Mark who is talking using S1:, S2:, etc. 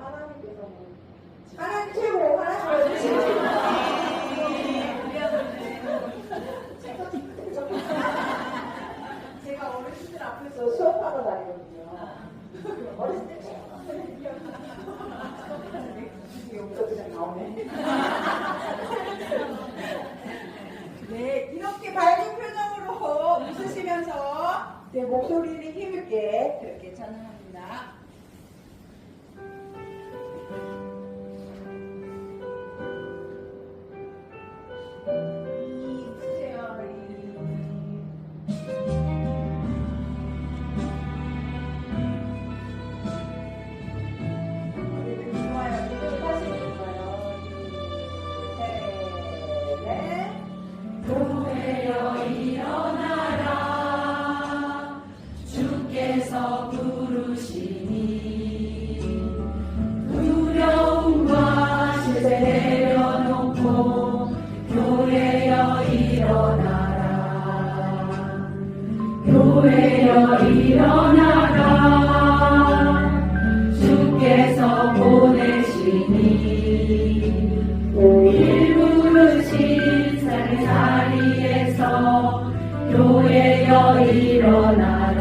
S1: 하나님께서는 하나님 최고 하나님 최고 제가 어르신들 앞에서 수업하러 다니거든요. 어르신들 여기서 그냥 나오네. 네, 이렇게 밝은 표정으로 웃으시면서 내 목소리를 힘있게 그렇게 전합니다.
S2: 교회여 일어나라. 주께서 보내시니 일부르신 산자리에서 교회여 일어나라.